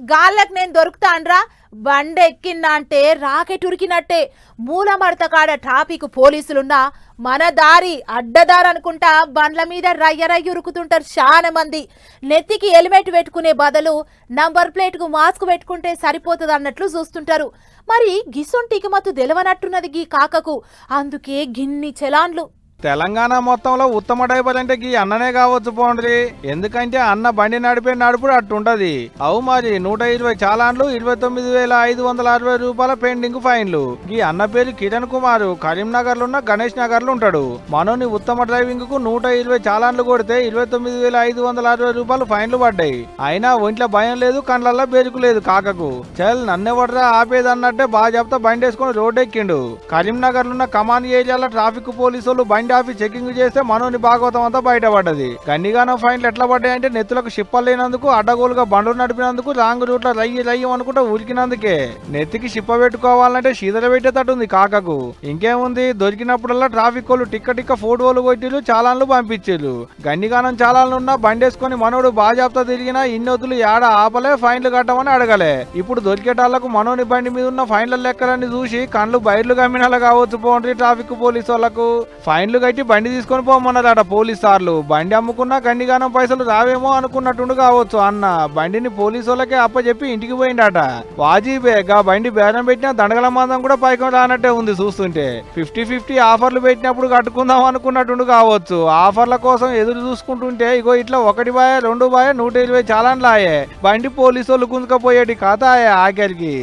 గాళ్ళకి నేను దొరుకుతాన్రా. బండి ఎక్కిందంటే రాకెట్ ఉరికినట్టే. మూలమడత కాడ ట్రాఫిక్ పోలీసులున్నా మన దారి అడ్డదారి అనుకుంటా బండ్ల మీద రయ్య రయ్య ఉరుకుతుంటారు చాలా మంది. నెత్తికి హెల్మెట్ పెట్టుకునే బదులు నంబర్ ప్లేట్కు మాస్క్ పెట్టుకుంటే సరిపోతుంది అన్నట్లు చూస్తుంటారు. మరి గిసొంటికి మత్తు తెలవనట్టున్నది గీ కాకకు. అందుకే గిన్ని చలాన్లు. తెలంగాణ మొత్తంలో ఉత్తమ డ్రైవర్ అంటే గీ అన్ననే కావచ్చు పోండ్రి. ఎందుకంటే అన్న బండి నడిపే నడుపుడు అట్టుంటది. అవు మరి నూట ఇరవై చాలాన్లు ఇరవై తొమ్మిది వేల ఐదు వందల అరవై రూపాయల పెండింగ్ ఫైన్లు. ఈ అన్న పేరు కిరణ్ కుమార్ కరీంనగర్లో ఉన్న గణేష్ నగర్లో ఉంటాడు. మనోని ఉత్తమ డ్రైవింగ్కు నూట ఇరవై చాలాన్లు కొడితే ఇరవై తొమ్మిది వేల ఐదు వందల అరవై రూపాయలు ఫైన్లు పడ్డాయి. అయినా ఒంట్లో భయం లేదు కండ్లల్లో బెరుకు లేదు కాకకు. చల్ నన్నెవడరా ఆపేది అన్నట్టే బాగా చెప్తా బండి వేసుకొని రోడ్ ఎక్కిండు కరీంనగర్లో ఉన్న కమాన్ ఏరియాలో ట్రాఫిక్ పోలీసులు బండి ఆపి చెకింగ్ చేస్తే మనోని భాగవతం అంతా బయటపడ్డది. గన్నిగానో ఫైన్లు ఎట్లా పడ్డాయంటే నెత్తులకు షిప్పలు లేనందుకు అడ్డగోలుగా బండ్లు నడిపినందుకు రాంగ్ రూట్లో రయ్యి రయ్యి అనుకుంటా ఉరికినందుకే నెత్తికి షిప్ప పెట్టుకోవాలంటే శీతల పెట్టేటట్టుంది కాకకు. ఇంకేముంది? దొరికినప్పుడల్లా ట్రాఫిక్ వాళ్ళు టిక్క టిక్క ఫోటోలు కొట్టిలు చాలాన్లు పంపించారు గన్నిగానం చాలాన్లు ఉన్నా బండేసుకొని మనోడు బాజాప్తా తిరిగినా ఇన్నోతులు ఏడ ఆపలే ఫైన్లు కట్టమని అడగలే. ఇప్పుడు దొరికేటాళ్ళకు మనోని బండి మీద ఉన్న ఫైన్ల లెక్కలన్నీ చూసి కండ్లు బయర్లు గమ్మినలా కావచ్చు పోండ్రి ట్రాఫిక్ పోలీసు వాళ్ళకు ఫైన్లు కట్టి బండి తీసుకొని పోమన్నారట పోలీస్ సార్లు బండి అమ్ముకున్నా గండిగానం పైసలు రావేమో అనుకున్నట్టుండు కావచ్చు అన్న. బండిని పోలీసు వాళ్ళకే అప్పచెప్పి ఇంటికి పోయిండట. వాజీబే గా బండి బేరం పెట్టినా దండగల మందం కూడా పైకి రానట్టే ఉంది చూస్తుంటే. ఫిఫ్టీ ఫిఫ్టీ ఆఫర్లు పెట్టినప్పుడు కట్టుకుందాం అనుకున్నట్టుండు కావచ్చు. ఆఫర్ల కోసం ఎదురు చూసుకుంటుంటే ఇగో ఇట్లా ఒకటి బాయ రెండు బాయ నూట ఇరవై చాలాన్లాయే బండి పోలీసు వాళ్ళు గుంజుకపోయేటి కథ ఆఖరికి.